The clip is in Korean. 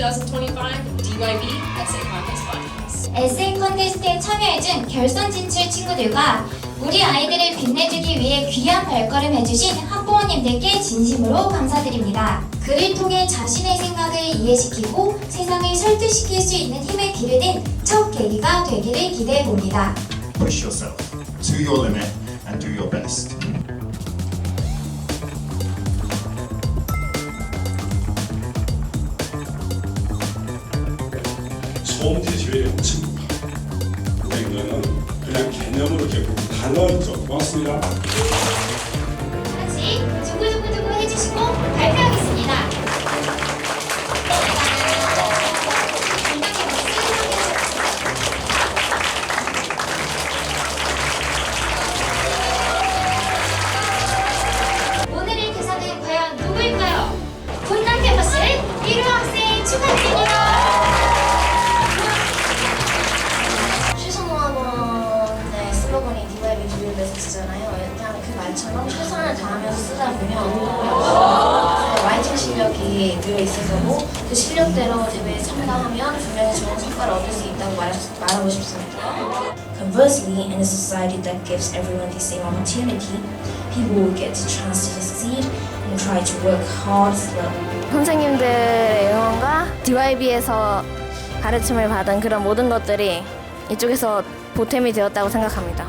2025 DYB Essay Contest Podcast. 에세이 콘테스트에 참여해준 결선 진출 친구들과 우리 아이들을 빛내주기 위해 귀한 발걸음 해주신 학부모님들께 진심으로 감사드립니다. 글을 통해 자신의 생각을 이해시키고 세상을 설득시킬 수 있는 힘을 기르는 첫 계기가 되기를 기대해 봅니다. push yourself to your limit and do your best. 처음부터 지휘를 묻힙니다. 근데 이거는 그냥 개념으로 이렇게 단어 있죠. 고맙습니다. 같이 두구두구두구 해주시고 발표하겠습니다. 오늘의 교사는 과연 누구일까요? 분당 캠퍼스를 1호 학생 축하드립니다. 베스트잖아요. 일단 그 말처럼 최선을 다하면서 쓰다 보면 라이팅 실력이 늘 있어서고 그 실력대로 대회에 참가하면 분명히 좋은 성과를 얻을 수 있다고 말, 말하고 싶습니다. Conversely, in a society that gives everyone the same opportunity, people will get the chance to succeed and try to work hard as well. 선생님들의 응원과 DYB에서 가르침을 받은 그런 모든 것들이 이쪽에서 보탬이 되었다고 생각합니다.